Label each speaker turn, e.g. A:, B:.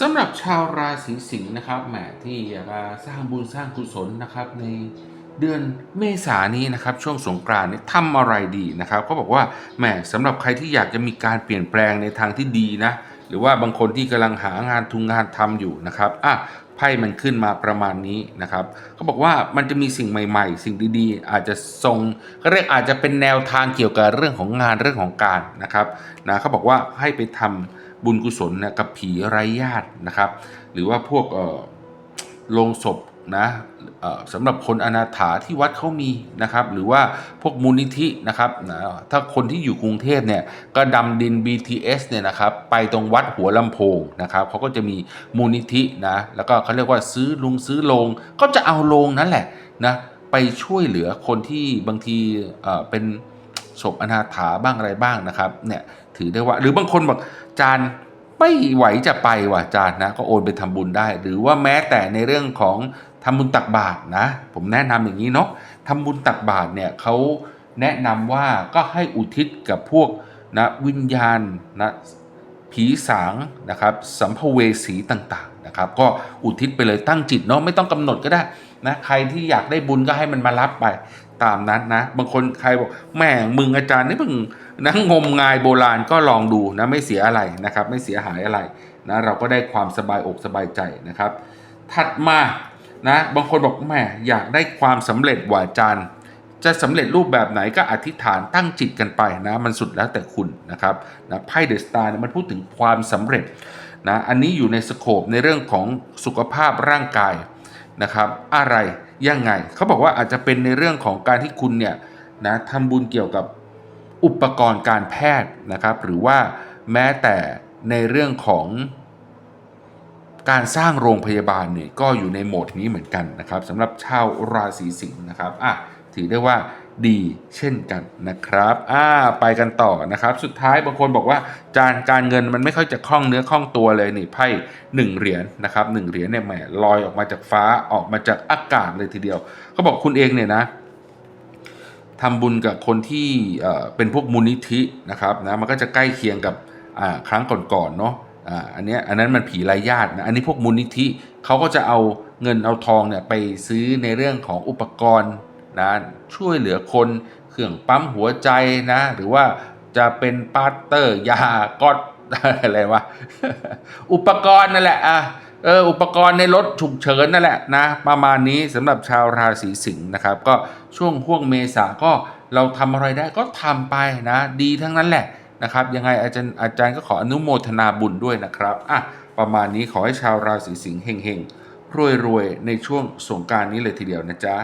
A: สำหรับชาวราศีสิงห์นะครับแหมที่อยากจะสร้างบุญสร้างกุศลนะครับในเดือนเมษานี้นะครับช่วงสงกรานต์เนี่ยทำอะไรดีนะครับเขาบอกว่าแหมสำหรับใครที่อยากจะมีการเปลี่ยนแปลงในทางที่ดีนะหรือว่าบางคนที่กำลังหางานทุงงานทำอยู่นะครับอะไพ่มันขึ้นมาประมาณนี้นะครับเขาบอกว่ามันจะมีสิ่งใหม่ ๆ สิ่งดีๆ อาจจะทรงก็เรียกอาจจะเป็นแนวทางเกี่ยวกับเรื่องของงานเรื่องของการนะครับนะเขาบอกว่าให้ไปทำ บุญกุศลนะกับผีไร้ญาตินะครับ หรือว่าพวกโลงศพนะสำหรับคนอนาถาที่วัดเขามีนะครับ หรือว่าพวกมูลนิธินะครับนะถ้าคนที่อยู่กรุงเทพเนี่ยก็ดำดิน BTS เนี่ยนะครับ ไปตรงวัดหัวลำโพงนะครับเขาก็จะมีมูลนิธินะแล้วก็เขาเรียกว่าซื้อลุงซื้อโลงก็จะเอาโลงนั่นแหละนะไปช่วยเหลือคนที่บางทีเป็นศพอนาถาบ้างอะไรบ้างนะครับเนี่ย ถือได้ว่า หรือบางคนบอกจานไม่ไหวจะไปว่ะจานนะ ก็โอนไปทำบุญได้ หรือว่าแม้แต่ในเรื่องของทำบุญตักบาตรนะ ผมแนะนำอย่างนี้เนาะทำบุญตักบาตรเนี่ยเขาแนะนำว่าก็ให้อุทิศกับพวกนะวิญญาณนะผีสางนะครับสัมภเวสีต่างๆนะครับ ก็อุทิศไปเลยตั้งจิตเนาะไม่ต้องกำหนดก็ได้นะใครที่อยากได้บุญก็ให้มันมารับไปตามนั้นนะ บางคนใครบอกแม่มึงอาจารย์นี่มึง นะงมงายโบราณก็ลองดูนะไม่เสียอะไรนะครับ ไม่เสียหายอะไรนะเราก็ได้ความสบายอกสบายใจนะครับ ถัดมานะบางคนบอกแม่อยากได้ความสำเร็จหวาจารย์จะสำเร็จรูปแบบไหนก็อธิษฐานตั้งจิตกันไปนะมันสุดแล้วแต่คุณนะครับนะไพ่เดอะสตาร์มันพูดถึงความสำเร็จนะอันนี้อยู่ในสโคปในเรื่องของสุขภาพร่างกายนะครับ อะไรยังไงเขาบอกว่าอาจจะเป็นในเรื่องของการที่คุณเนี่ยนะทำบุญเกี่ยวกับ อุปกรณ์การแพทย์นะครับ หรือว่าแม้แต่ในเรื่องของการสร้างโรงพยาบาลเนี่ยก็อยู่ในโหมดนี้เหมือนกันนะครับสำหรับชาวราศีสิงห์นะครับอะถือได้ว่าดีเช่นกันนะครับอ่าไปกันต่อนะครับ สุดท้ายบางคนบอกว่าจานการเงินมันไม่ค่อยจะคล่องเนื้อคล่องตัวเลยนี่ไพ่หนึ่งเหรียญนะครับหนึ่งเหรียญเนี่ยแหมลอยออกมาจากฟ้าออกมาจากอากาศเลยทีเดียวเขาบอกคุณเองเนี่ยนะ ทำบุญกับคนที่เป็นพวกมูลนิธินะครับนะมันก็จะใกล้เคียงกับครั้งก่อนๆเนาะอันนี้อันนั้นมันผีไร้ญาตินะอันนี้พวกมูลนิธิเขาก็จะเอาเงินเอาทองเนี่ยไปซื้อในเรื่องของอุปกรณ์นะช่วยเหลือคนเครื่องปั๊มหัวใจนะ หรือว่าจะเป็นปาเตอร์ยาก็อะไรวะอุปกรณ์นั่นแหละอะ เอออุปกรณ์ในรถฉุกเฉินนั่นแหละนะ ประมาณนี้สำหรับชาวราศีสิงห์นะครับ ก็ช่วงห่วงเมษาก็เราทำอะไรได้ก็ทำไปนะ ดีทั้งนั้นแหละนะครับ ยังไงอาจารย์อาจารย์ก็ขออนุโมทนาบุญด้วยนะครับอะประมาณนี้ขอให้ชาวราศีสิงห์เฮงๆรวยๆในช่วงสงการนี้เลยทีเดียวนะจ๊ะ